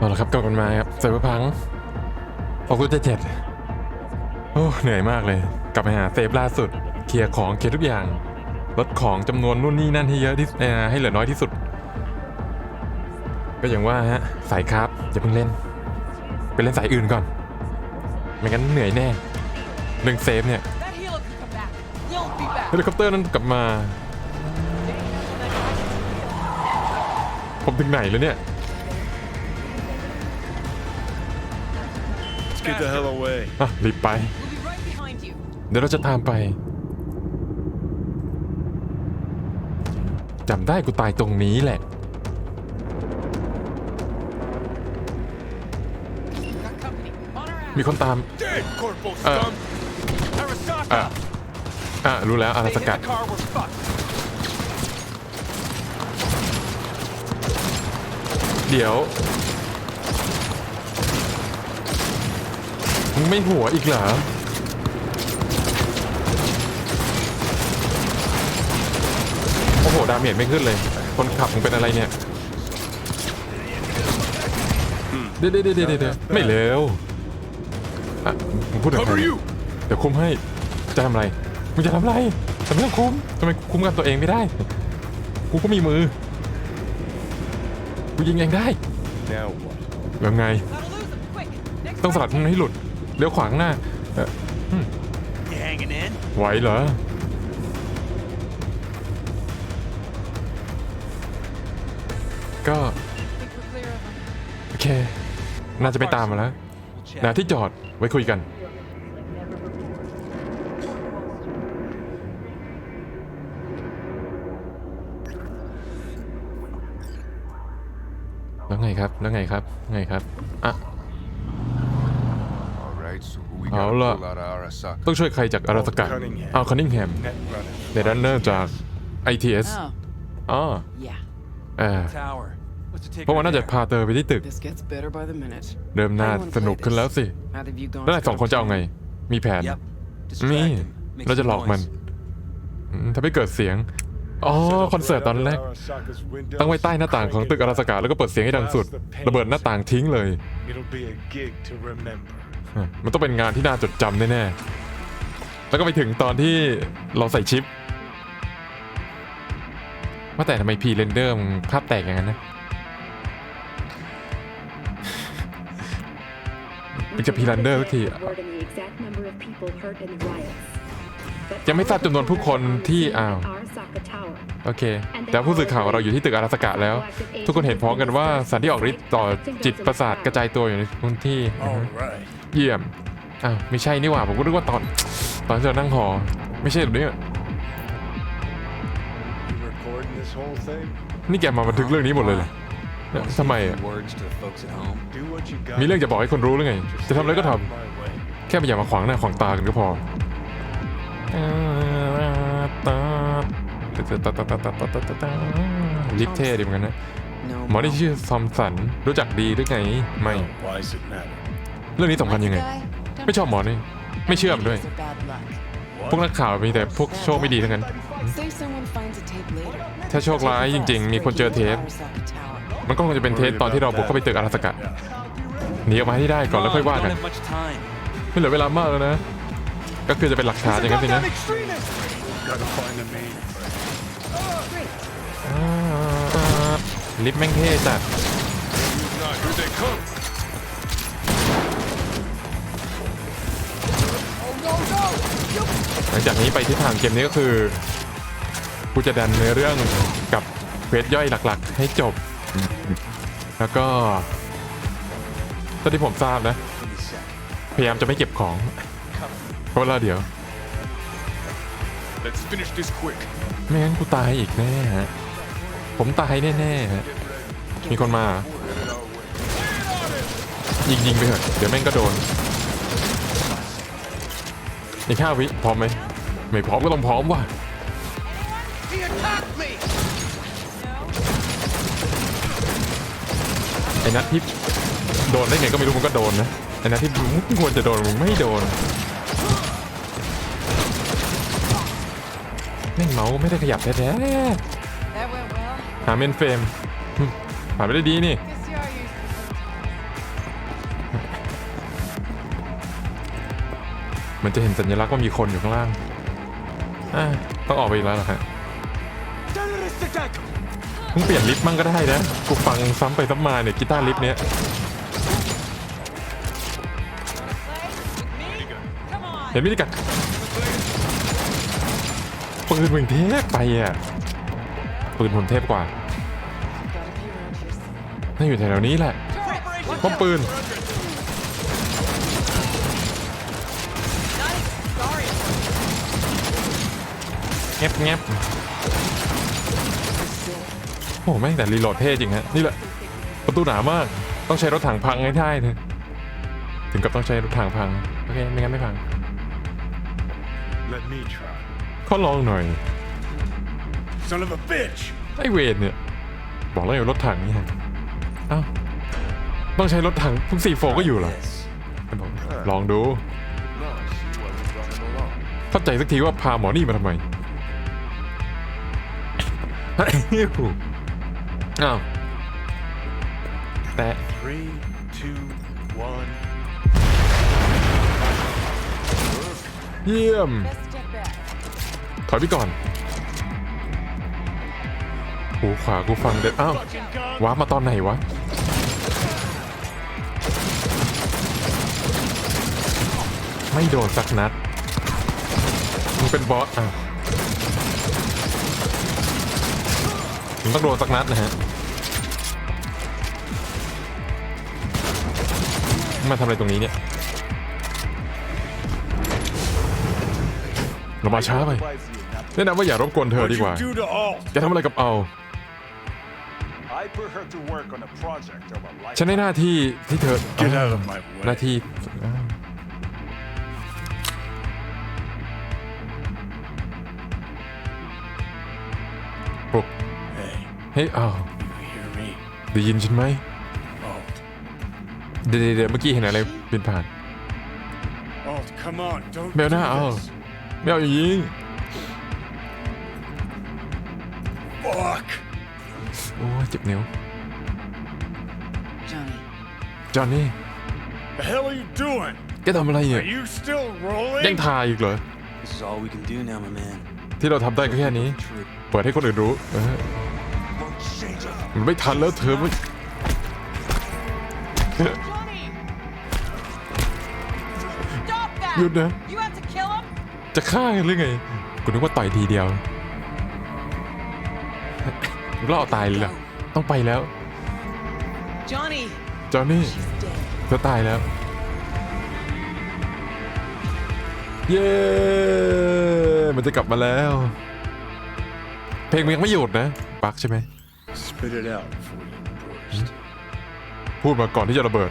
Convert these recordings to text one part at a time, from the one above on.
เอาละครับกลับกันมาครับเซเวอร์พังออกรุ่นเจ็ดโอ้เหนื่อยมากเลย กลับไปหาเซฟล่าสุด เคลียร์ของเคลียร์ทุกอย่าง ลดของจำนวนนู่นนี่นั่นให้เยอะที่ให้เหลือน้อยที่สุด ก็อย่างว่าฮะสายครับอย่าเพิ่งเล่น ไปเล่นสายอื่นก่อน ไม่งั้นเหนื่อยแน่เรื่องเซฟเนี่ยเฮลิคอปเตอร์นั้นกลับมา ผมถึงไหนแล้วเนี่ย get the hell away. อะรีบไป We'll be right behind you. เดี๋ยวเราจะตามไปจำได้กูตายตรงนี้แหละ Got company. On our ass. มีคนตาม Dead, Corporal Uh, Scum. อะ Arasaka. อะ รู้แล้วอารา They ส hit กัด the car. We're fucked. เดี๋ยว มึงไม่หัวอีกเหรอโอ้โห ดาเมจไม่ขึ้นเลย คนขับมึงเป็นอะไรเนี่ย เดี๋ยวเดี๋ยวเดี๋ยวเดี๋ยวเดี๋ยวไม่เร็วอะมึงพูดถึงใคร Cover you. เดี๋ยวคุมให้ จะทำอะไร มึงจะทำอะไรทำไมต้องคุมทำไมคุมกันตัวเองไม่ได้ กูก็มีมือ กูยิงเองได้ Now what? แล้วไง Gotta lose them. Quick. Next ต้องสลัด target. มันให้หลุด เลี้ยวขวางหน้าเอ่อ You hanging in? ไหวเหรอ ก็ Think we're clear of them. โอเค น่าจะไม่ตามมาแล้วนะที่จอดไว้คุยกัน แล้วไงครับ แล้วไงครับ ไงครับ อะ right, so who we Hold gotta up. pull out of Arasaka? ต้องช่วยใครจากอาราสกะ Cunningham. เอาคันนิงแฮม Net runner. เดรันเนอร์จาก ITS Oh, อ๋อ yeah. เออ Tower. What's the ticket? เพราะว่าน่าจะพาเตอร์ไปที่ตึก This gets better by the minute. เดิมหน้าสนุกขึ้นแล้วสิ Either of you gone แล้วนายสองคนจะเอาไง มีแผน Yep. นี่ Distract him. Make เราจะ some หลอกมัน noise. อืมทำให้เกิดเสียง อ๋อ คอนเสิร์ตตอนแรก ตั้งไว้ใต้หน้าต่างของตึกอาราสกาแล้วก็เปิดเสียงให้ดังสุด ระเบิดหน้าต่างทิ้งเลย It'll be a gig to remember. อะมันต้องเป็นงานที่น่าจดจำแน่ๆ แล้วก็ไปถึงตอนที่เราใส่ชิป ว่าแต่ทำไมพีเรนเดอร์มันภาพแตกอย่างนั้นนะมันจะพีรันเดอร์สักที Regarding the exact number of people hurt in the riots. But ยังไม่ทราบจำนวนผู้คนที่อ้าว Arasaka Tower. โอเค แต่ผู้สื่อข่าวเราอยู่ที่ตึกอาราสกะแล้ว ทุกคนเห็นพร้อมกันว่าสารที่ออกฤทธิ์ต่อจิตประสาทกระจายตัวอยู่ในพื้นที่ เยี่ยมอ้าวไม่ใช่นี่หว่าผมก็นึกว่าตอน ตอนที่เรานั่งหอ ไม่ใช่หรือเนี่ยนี่แกมาบันทึกเรื่องนี้หมดเลยเหรอเนี่ยทำไมอะมีเรื่องจะบอกให้คนรู้หรือไง จะทำอะไรก็ทำแค่ไม่อย่ามาขวางหน้าขวางตากันก็พอลิฟเท่ดีเหมือนกันนะหมอนี่ชื่อซอมสันรู้จักดีหรือไงไม่ เรื่องนี้สำคัญยังไง ไม่ชอบหมอนี่ไม่เชื่อมนด้วย พวกนักข่าวมีแต่พวกโชคไม่ดีทั้งนั้น ถ้าโชคร้ายจริง ๆ มีคนเจอเทป มันก็คงจะเป็นเทปตอนที่เราบุกเข้าไปตึกอาราสกะหนีออกมาให้ได้ก่อนแล้วค่อยว่ากันไม่เหลือเวลามากแล้วนะ ก็คือจะเป็นหลักฐานอย่างนั้นสินะลิฟต์แม่งเท่จัด หลังจากนี้ไปทิศทางเกมนี้ก็คือกูจะดันในอเรื่องกับเควสย่อยหลักๆ ให้จบ แล้วก็ตอนที่ผมทราบนะ พยายามจะไม่เก็บของเพราะว่าเดี๋ยว Let's finish this quick. ไม่งั้นกูตายอีกแน่ฮะผมตายแน่ๆฮะมีคนมาเหรอยิงยิงไปเถอะเดี๋ยวแม่งก็โดน อีกห้าวิพร้อมไหมไม่พร้อมก็ต้องพร้อมว่ะไอ้นัดที่โดนได้ไงก็ไม่รู้มันก็โดนนะไอ้นัดที่มึงควรจะโดนมึงไม่โดนแม่งเมาส์ไม่ได้ขยับแท้ๆหาเมนเฟรมผ่านไปได้ดีนี่ มันจะเห็นสัญลักษณ์ว่ามีคนอยู่ข้างล่างต้องออกไปอีกแล้วเหรอฮะเพิ่งเปลี่ยนลิฟต์มั่งก็ได้นะ กูฟังซ้ำไปซ้ำมาเนี่ยกีตาร์ลิฟต์เนี้ยเห็นไหมนี่กัปืนมึงเทพไปอะปืนผมเทพกว่าน่าอยู่แถวนี้แหละป้อมปืน แงบแงบโอ้แม่งแต่รีโหลดเท่จริงฮะ นี่แหละ ประตูหนามาก ต้องใช้รถถังพังให้ได้เนยถึงกับต้องใช้รถถังพัง โอเค ไม่งั้นไม่พัง Let me try. ขอลองหน่อย Son of a bitch! ไอเวนเนี่ย บอกแล้วอยู่รถถังนี่ฮะเอ้าต้องใช้รถถังทุกสี่โฟก็อยู่เหรอบอกลองดู No, she wasn't running alone. เข้าใจสักทีว่าพาหมอนี่มาทำไม อ้าวแต่ Three, two, one. เยี่ยม Best step back. ถอยไปก่อนหูขวากูฟังเด็ดอ้าว Fucking gun! ว้าร์ปมาตอนไหนวะ ไม่โดนสักนัดมึงเป็นบอสอะ มึงต้องโดนสักนัดนะฮะมาทำอะไรตรงนี้เนี่ยเรามาช้าไปแนะนำว่าอย่ารบกวนเธอ What'd ดีกว่า you do to Alt? จะทำอะไรกับเอา I put her to work on a project of a life. ฉันได้หน้าที่ที่เธอ Get out of my หน้า way. ที่ ฮ้ยอ้าว you hear me? ได้ยินฉันไหม Alt. เดี๋ยวเดี๋ยวเดี๋ยวเมื่อกี้เห็นอะไรบินผ่าน Alt, come on, don't แมวหน้า do เอา this. ไม่เอาอย่างยิง Fuck! โอ้ยเจ็บนิ้ว Johnny, จอห์นนี่ The hell are you doing? แกทำอะไรเนี่ย Are you still ยัง rolling? ทายอีกเหรอ This is all we can do now, my man. ที่เราทำได้ก็แค่นี้ True. เปิดให้คนอื่นรู้ มันไม่ทันแล้วเธอไม่ Johnny! Stop that! หยุดนะ You have to kill him? จะฆ่ากันหรือไงกูนึกว่าต่อยทีเดียวเราเอาตายเลยเหรอต้องไปแล้ว Johnny! จอห์นนี่ she's dead. เธอตายแล้ว เย้ มันจะกลับมาแล้ว เพลงมันยังไม่หยุดนะ ปักใช่ไหม Spit it out before you burst. พูดมาก่อนที่จะระเบิด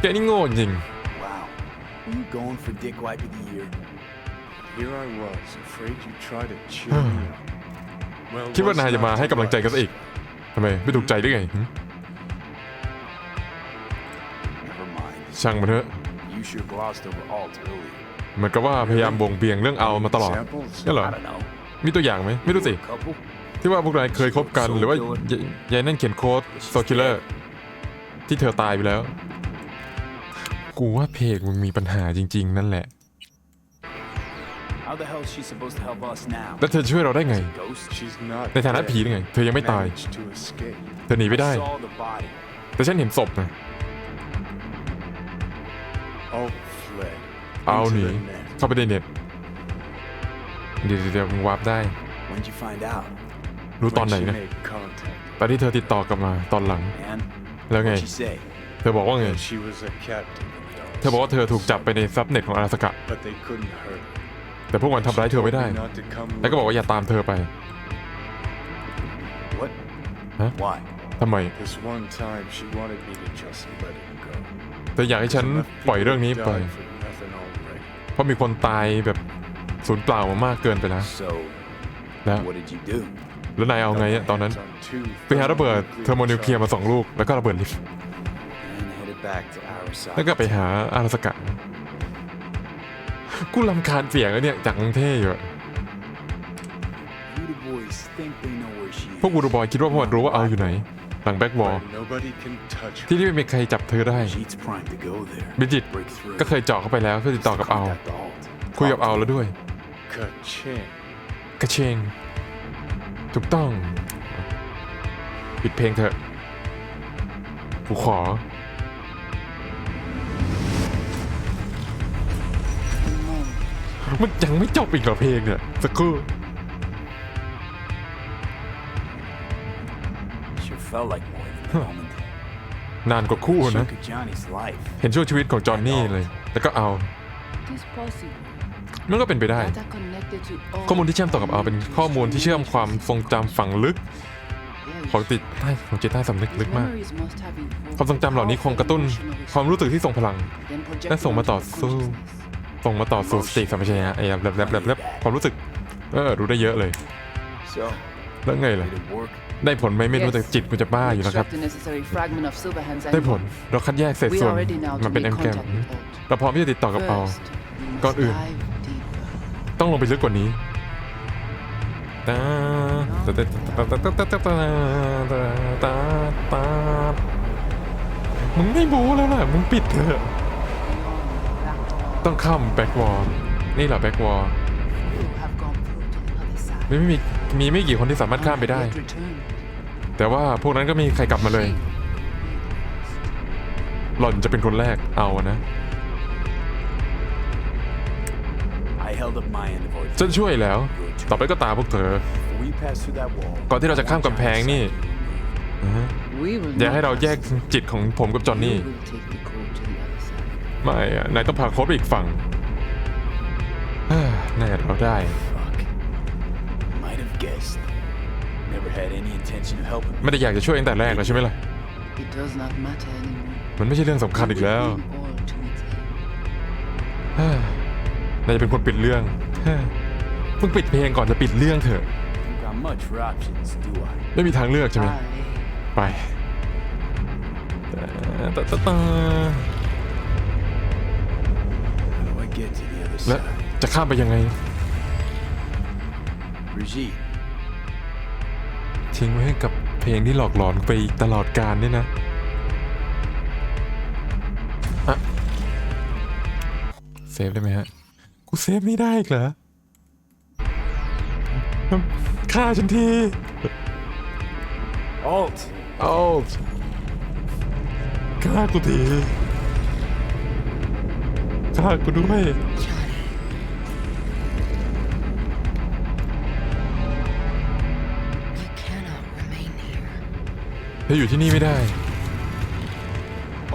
แกนี่โง่จริง Wow. Were you going for Dick Wipe of the Year? Here I was, afraid you'd try to cheer me up. Well, คิดว่า what's นายจะ not มา to ให้กำลังใจกันซะ like? อีกทำไมไม่ถูกใจหรือไงหึ Never mind. ช่างมันเถอะ You sure glossed over Alt earlier. เหมือนกับว่าพยายามบ่งเบียงเรื่องเอามาตลอด Examples? นี่เหรอ I don't know. มีตัวอย่างไหมไม่รู้สิ Couple? ที่ว่าพวกนายเคยคบกันหรือว่ายยายนั่นเขียนโค้ดโซคิลเลอร์ที่เธอตายไปแล้ว กูว่าเพลงมึงมีปัญหาจริง ๆ นั่นแหละ How the hell is she supposed to help us now? แล้วเธอช่วยเราได้ไง Ghost? She's not ในฐานะ dead. ผีได้ไง เธอยังไม่ตาย Managed to escape. เธอหนีไม่ได้ I saw the body. แต่ฉันเห็นศพนะ Alt fled. เอา into หนี the net. เข้าไปในเน็ตเดี๋ยวเดี๋ยวมึงวาร์ปได้ When'd you find out? รู้ตอนไหน When she นะ made contact. ตอนที่เธอติดต่อกลับมาตอนหลัง And แล้วไง what'd she say? เธอบอกว่าไง That she was a captive of เธอบอกว่าเธอถูกจับไปในซับเน็ตของอาราสกะ But they couldn't hurt her. แต่พวกมันทำร้ายเธอไม่ได้ Told me not to come แล้วก็บอกว่าอย่าตามเธอไป What? Huh? Why? ทำไม This one time she wanted me to just let it go. เธออยากให้ฉัน Enough ปล่อย people เรื่องนี้ไป died for nothing already. เพราะมีคนตายแบบสูญเปล่ามามากเกินไปแล้ว So, แล้ว what did you do? แล้วนายเอาไงอะตอนนั้น Hands on two ไปหาระเบิดเทอร์โมนิวเคลียร์มาสองลูก แล้วก็ระเบิดลิฟต์ And headed back to Arasaka. แล้วก็ไปหาอาราสกะกูลำคาญเสียงแล้วเนี่ยจากกรุงเทพอยู่อะ You the boys think they know where she พวกวูดูบอยคิดว่าพวกมันรู้ว่าเอาอยู่ไหน หลังแบ็กวอล Where nobody can touch her. ที่นี่ไม่มีใครจับเธอได้ She's primed to go there. บิจิต Break through. ก็เคยเจาะเข้าไปแล้วเพื่อติดต่อกับเอา Contact the Alt. คุยกับเอาแล้วด้วย Ka-ching. กระเชง ถูกต้อง ปิดเพลงเถอะ กูขอ มันยังไม่จบอีกเหรอเพลงเนี่ยสักครู่ Sure felt like more than a moment. นานกว่าคู่นะ Chunk of Johnny's life. เห็นช่วงชีวิตของจอห์นนี่เลย แล้วก็เอา It is possible. มันก็เป็นไปได้ Data connected to all ข้อมูลที่เชื่อมต่อกับเอาเป็นข้อมูลที่เชื่อมความทรงจำฝังลึก Yes. ของติดใต้ของจิตใต้สำนึกลึกมาก Memories must have evoked ความทรงจำเหล่านี้คงกระตุ้น powerful ความรู้สึกที่ทรงพลัง then projected และส่งมาต่อ onto สู้ consciousness. ส่งมาต่อสู่สติสัมปชัญญะไอ้แบบแบบแบบแบบความรู้สึก เออรู้ได้เยอะเลย So, แล้วไงล่ะ did it work? ได้ผลไหมไม่รู้ Yes. แต่จิตกูจะบ้าอยู่แล้วครับ Extract the necessary fragment of Silverhand's ได้ผล animal. เราคัดแยกเศษ We ส่วน are ready now มั to นเป็น make แอมแกรม contact with Alt. เราพร้อมที่จะติดต่อกับเอา First, we ก่อน must อื่น dive deeper. ต้องลงไปลึกกว่านี้ตาตาตาตาตาตาตาตาตาตาตามึงไม่บูแล้วล่ะ มึงปิดเถอะ ต้องข้ามแบ็กวอลนี่เหรอแบ็กวอลไม่มีมีไม่กี่คนที่สามารถข้ามไปได้ แต่ว่าพวกนั้นก็มีใครกลับมาเลย หล่อนจะเป็นคนแรกเอานะ ฉันช่วยแล้ว ต่อไปก็ตามพวกเธอ We passed through that wall. ก่อนที่เราจะข้ามกำแพงนี่ We will อย่า not ให้เราแยก pass. จิตของผมกับจอห์น You นี่ will take the code to the other side. ไม่อะนายต้องพาโค้ดไปอีกฝั่งเฮ้ยแน่เราได้ Fuck. Might have guessed. Never had any intention of helping. ไม่ได้อยากจะช่วยตั้งแต่แรกแล้วใช่ไหมล่ะ It does not matter anymore. มันไม่ใช่เรื่องสำคัญอีกแล้ว นายจะเป็นคนปิดเรื่องเฮ้ยมึงปิดเพลงก่อนจะปิดเรื่องเถอะ Don't got much for options, do I? ไม่มีทางเลือกใช่ไหม I ไปตาตาตา How do I get to the other และ side? จะข้ามไปยังไง Brigitte, ทิ้งไว้ให้กับเพลงที่หลอกหลอนไปตลอดกาลเนี่ยนะอะเซฟได้ไหมฮะ กูเซฟไม่ได้อีกเหรอฆ่าฉันที Alt. เอาฆ่ากูทีฆ่ากูด้วย You cannot remain here. เธออยู่ที่นี่ไม่ได้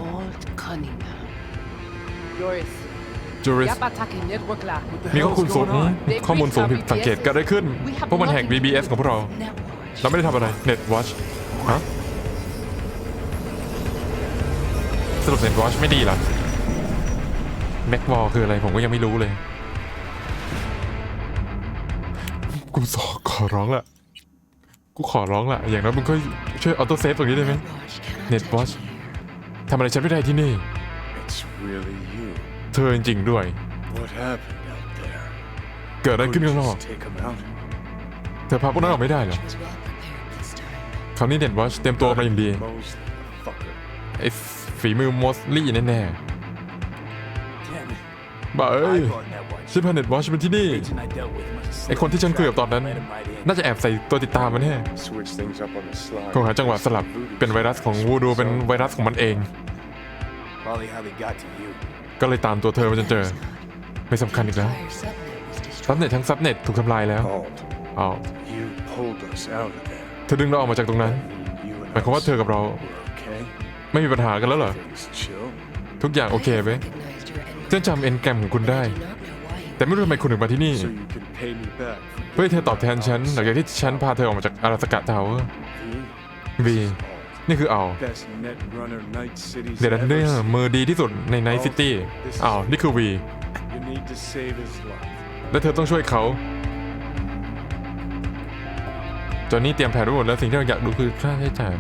Alt Cunningham. Doris. จูริสมีข้อมูลสูงข้อมูลสูงผิดสังเกตเกิดอะไรขึ้น พวกมันแหก BBS ของพวกเรา เราไม่ได้ทำอะไร Net Watch ฮะสรุป Net Watch ไม่ดีหรอ Mac Wall คืออะไรผมก็ยังไม่รู้เลย กูสอขอร้องละกูขอร้องละอย่างน้อยมึงก็ช่วยออโต้เซฟตรงนี้ได้ไหม Net Watch ทำอะไรฉันไม่ได้ที่นี่ It's really. เธอจริงๆด้วย What happened out there? เกิดอะไรขึ้นข้างนอก Just take him out. เธอพาพวกนั้นออกไม่ได้เหรอคราวนี้ Net Watch เตรียมตัวมาอย่างดี Mosley, fucker. ไอ้ฝีมือมอสลี่แน่ Damn it. ๆบ้าเอ้ย I brought that watch. ฉันพาเน็ตวอชมาที่นี่ Agent I dealt with must have ไอคนที่ฉันคุยกับตอนนั้น let him right in. น่าจะแอบใส่ตัวติดตามมาแน่ Switch things up on the slide. คงหาจังหวะสลับเป็นไวรัสของวูดูเป็นไวรัสของมันเอง Probably how they got to you. ก็เลยตามตัวเธอมาจนเจอ ไม่สำคัญอีกแล้วซับเน็ตทั้งซับเน็ตถูกทำลายแล้ว Alt, อ้าว you pulled us out of there. เธอดึงเราออกมาจากตรงนั้น That mean you and หมายความว่า us เธอกับเรา were okay? ไม่มีปัญหากันแล้วเหรอ Things chill. ทุกอย่างโอเคไหมฉันจำเอ็นแกรมของคุณได้ แต่ไม่รู้ทำไมคุณถึงมาที่นี่ So you can pay me back. for เพื่อให้เธอตอบแทนฉันหลังจากที่ฉันพาเธอออกมาจากอาราสกะทาวเวอร์ V. วี นี่คือเอา Best net runner Night City's เดรันเดอ ever ร์มือดีที่สุดในไนท์ซิตี้อ้าวนี่คือวี seen. You need to save his life. และเธอต้องช่วยเขาจอนนี่เตรียมแผนไว้หมดแล้วสิ่งที่เราอยากดูคือค่าใช้จ่าย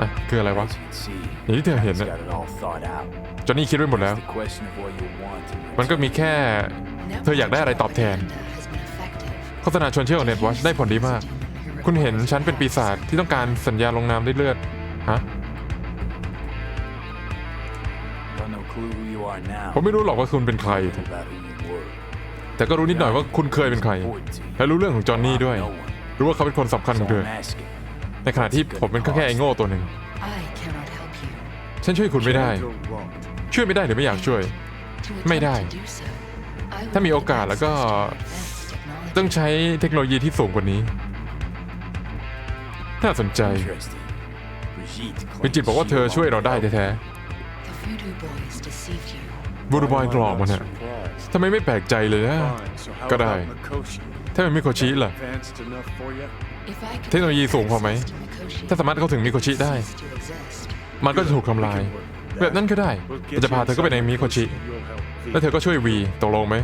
อะคืออะไรวะ As you can see, อย่างที่เธอเห็น he's นะ got it all thought out. จอนนี่คิดไว้หมดแล้ว The question of what you want in มันก็ return. มีแค่ เธออยากได้อะไรตอบแทนโฆษณาชวนเชื่อของ Netwatch ได้ผลดีมาก คุณเห็นฉันเป็นปีศาจที่ต้องการสัญญาลงนามด้วยเลือด ฮะ Got no clue who you are now. ผมไม่รู้หรอกว่าคุณเป็นใคร About who you were. แต่ก็รู้นิดหน่อยว่าคุณเคยเป็นใคร และรู้เรื่องของจอห์นนี่ด้วย รู้ว่าเขาเป็นคนสำคัญของเธ So อ I'm asking. ในขณะที่ผมเป็นแค่ไอ้โง่ตัวหนึ่ง I cannot help you. ฉันช่วยคุณไม่ได้ Gentle won't. ช่วยไม่ได้หรือไม่อยากช่วย To ไม่ได้ attempt to do so, I will ถ้ามีโอ need กาสแล้วก็ advanced technology. ต้องใช้เทคโนโลยีที่สูงกว่านี้ น่าสนใจ Interesting. Brigitte วิจิตรบอกว่าเธอช่วยเราได้แท้ The voodoo boys deceived you. ๆบูรูบอยกรอกมันอะ Surprised. ทำไมไม่แปลกใจเลยนะ Fine, so how ก็ได้ about Mikoshi? ถ้ามันมิโคชิล่ะ Advanced enough for you? If I could เทคโนโลยีสูงพอไหม access to Mikoshi, ถ้าสามารถเข้าถึงมิโคชิได้ cease to exist. มันก็จะถูกทำลาย แบบนั้นก็ได้ We'll เรา get จะพา you เธอก็ไปใน inside มิโคชิ Mikoshi, you'll help V. แล้วเธอก็ช่วยวีตกลงไหม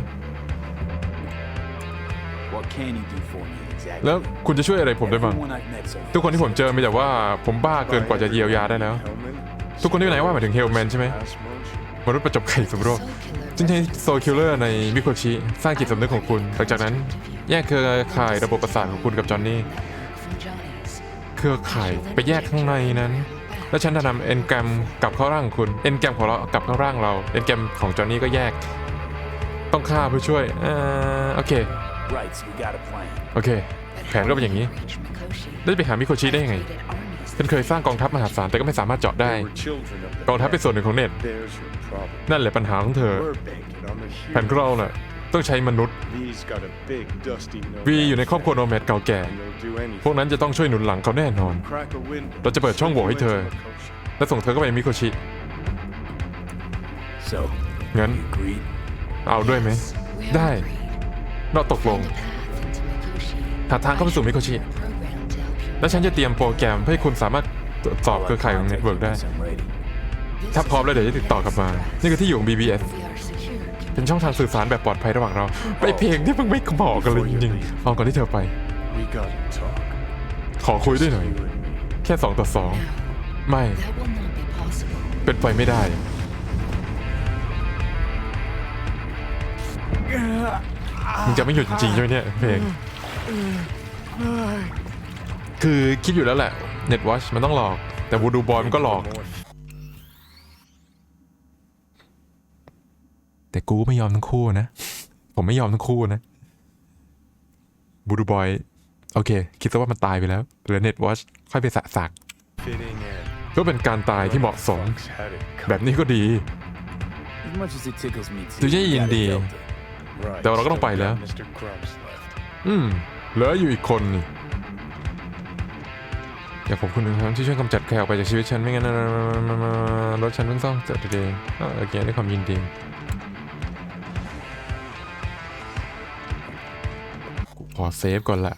What can you do for me exactly? แล้วคุณจะช่วยอะไรผมได้บ้าง Everyone I've met so ทุกคนที่ผมเจอมีแต่ว่าผมบ้าเกินกว่าจะเยียวยาได้แล้ว Hellman? ทุกคนที่ไหนว่าหมายถึงเฮลแมนใช่ไหม Fast motion. มนุษย์ประจบไข่สมรส Soul killer จึงใช้โซคิลเลอร์ในมิโคชิสร้างจิตสำนึกของคุณ หลังจากนั้น แยกเครือข่ายระบบประสาทของคุณกับจอห์นนี่ from Johnny's. เครือข่ายไปแยกข้างในนั้น แล้วฉันจะนำเอนแกรมกลับเข้าร่างคุณ เอนแกรมของเรากลับเข้าร่างเรา เอนแกรมของจอห์นนี่ก็แยก ต้องฆ่าเพื่อช่วยเอ่อโอเค Right, so we got a plan. โอเค แผนก็เป็นอย่างนี้ Reach Mikoshi. แล้ไปหามิโคชิได้ยังไงฉันเคยสร้างกองทัพมหาศาลแต่ก็ไม่สามารถเจาะได้ กองทัพเป็นส่วนหนึ่งของเน็ต นั่นแหละปัญหาของเธอ แผนของเราน่ะต้องใช้มนุษย์ วีอยู่ในครอบครัวโนแมดเก่าแก่ พวกนั้นจะต้องช่วยหนุนหลังเขาแน่นอน เราจะเปิดช่องโหว่ให้เธอ และส่งเธอเข้าไปมิโคชิ งั้น เอาด้วยไหม ได้ เราตกลง หาทางเข้าไปสู่มิโคชิ A program to help you และฉันจะเตรียมโปรแกรมเพื่อให้คุณสามารถตรวจสอบเครือข่ายของเน็ตเวิร์กได้ Once I'm ready. ถ้าพร้อมแล้วเดี๋ยวจะติดต่อกลับมา นี่คือที่อยู่ของ BBS We are secure. เป็นช่องทางสื่อสารแบบปลอดภัยระหว่างเรา ไปเพลงที่เพิ่งไม่บอกกันเลยจริงๆเอาก่อนที่เธอไป We gotta talk. ขอคุยด้วยหน่อย You and me. แค่สองต่อสองไม่ That will not be possible. เป็นไปไม่ได้ มึงจะไม่หยุดจริงๆใช่ไหมเนี่ยเพลง คือคิดอยู่แล้วแหละ Net Watch มันต้องหลอก แต่วูดูบอยมันก็หลอก แต่กูไม่ยอมทั้งคู่นะ ผมไม่ยอมทั้งคู่นะบูดูบอย โอเค คิดซะว่ามันตายไปแล้วเหลือ Net Watch ค่อยไปสะสักก็เป็นการตายที่เหมาะสม แบบนี้ก็ดีดูจะยินดี แต่เราก็ต้องไปแล้ว อืม เหลืออยู่อีกคนนี่อยากขอบคุณนะครับที่ช่วยกำจัดแขกออกไปจากชีวิตฉันไม่งั้นรถฉันเพิ่งซ่อมเสร็จเองอ่าโอเคด้วยความยินดีขอเซฟก่อนละ